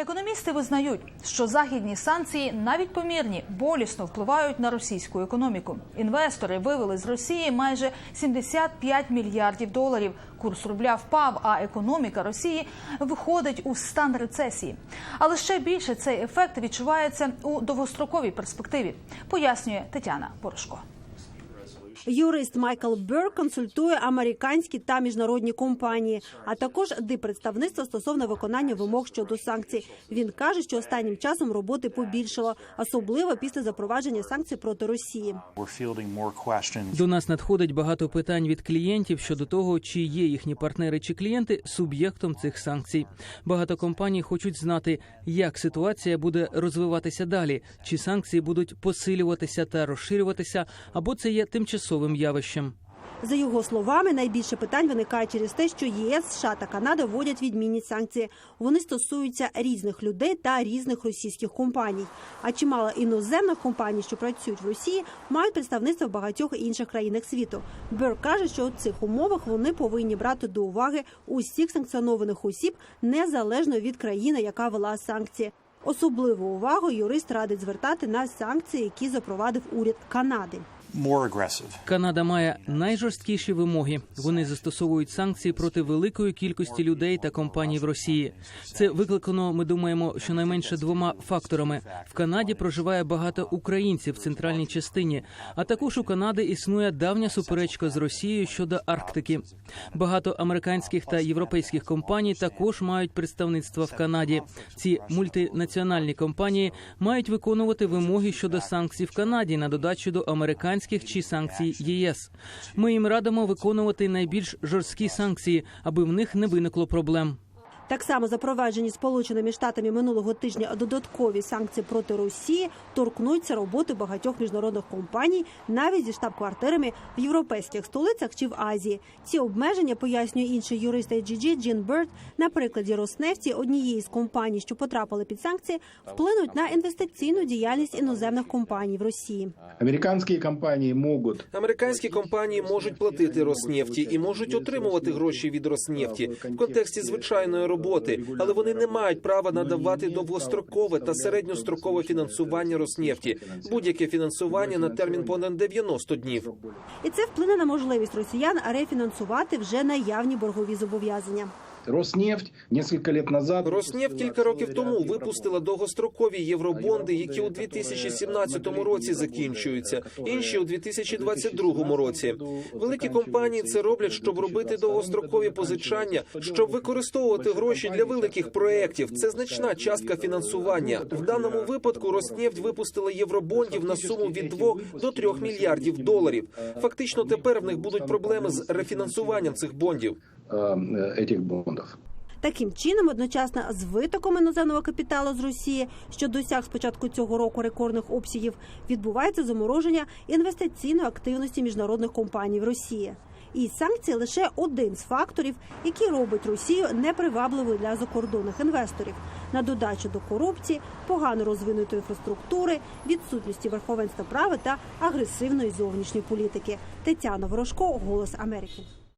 Економісти визнають, що західні санкції, навіть помірні, болісно впливають на російську економіку. Інвестори вивели з Росії майже 75 мільярдів доларів. Курс рубля впав, а економіка Росії виходить у стан рецесії. Але ще більше цей ефект відчувається у довгостроковій перспективі, пояснює Тетяна Порошко. Юрист Майкл Бер консультує американські та міжнародні компанії, а також диппредставництво стосовно виконання вимог щодо санкцій. Він каже, що останнім часом роботи побільшало, особливо після запровадження санкцій проти Росії. До нас надходить багато питань від клієнтів щодо того, чи є їхні партнери чи клієнти суб'єктом цих санкцій. Багато компаній хочуть знати, як ситуація буде розвиватися далі, чи санкції будуть посилюватися та розширюватися, або це є тимчасовим явищем. За його словами, найбільше питань виникає через те, що ЄС, США та Канада вводять відмінні санкції. Вони стосуються різних людей та різних російських компаній. А чимало іноземних компаній, що працюють в Росії, мають представництво в багатьох інших країнах світу. Бер каже, що у цих умовах вони повинні брати до уваги усіх санкціонованих осіб незалежно від країни, яка вела санкції. Особливу увагу юрист радить звертати на санкції, які запровадив уряд Канади. Канада має найжорсткіші вимоги. Вони застосовують санкції проти великої кількості людей та компаній в Росії. Це викликано. Ми думаємо, щонайменше двома факторами. В Канаді проживає багато українців в центральній частині. А також у Канади існує давня суперечка з Росією щодо Арктики. Багато американських та європейських компаній також мають представництва в Канаді. Ці мультинаціональні компанії мають виконувати вимоги щодо санкцій в Канаді на додачу до американських чи санкцій ЄС. Ми їм радимо виконувати найбільш жорсткі санкції, аби в них не виникло проблем. Так само запроваджені Сполученими Штатами минулого тижня додаткові санкції проти Росії торкнуться роботи багатьох міжнародних компаній, навіть зі штаб-квартирами в європейських столицях чи в Азії. Ці обмеження пояснює інший юрист AGG Джін Берт. На прикладі Роснефті, однієї з компаній, що потрапили під санкції, вплинуть на інвестиційну діяльність іноземних компаній в Росії. Американские компании могут Американські компанії можуть платити Роснефті і можуть отримувати гроші від Роснефті в контексті звичайної роботи, але вони не мають права надавати довгострокове та середньострокове фінансування Роснефті, будь-яке фінансування на термін понад 90 днів. І це вплине на можливість росіян рефінансувати вже наявні боргові зобов'язання. Роснефть несколько лет назад Роснефть кілька років тому випустила довгострокові євробонди, які у 2017 році закінчуються, інші у 2022 році. Великі компанії це роблять, щоб робити довгострокові позичання, щоб використовувати гроші для великих проєктів. Це значна частка фінансування. В даному випадку Роснефть випустила євробондів на суму від 2 до 3 мільярдів доларів. Фактично, тепер в них будуть проблеми з рефінансуванням цих бондів. Э, этих бондов. Таким чином, одночасно з витоком іноземного капіталу з Росії, що досяг з початку цього року рекордних обсягів, відбувається замороження інвестиційної активності міжнародних компаній в Росії. І санкції лише один з факторів, який робить Росію непривабливою для закордонних інвесторів. На додачу до корупції, погано розвинутої інфраструктури, відсутності верховенства права та агресивної зовнішньої політики. Тетяна Ворожко, Голос Америки.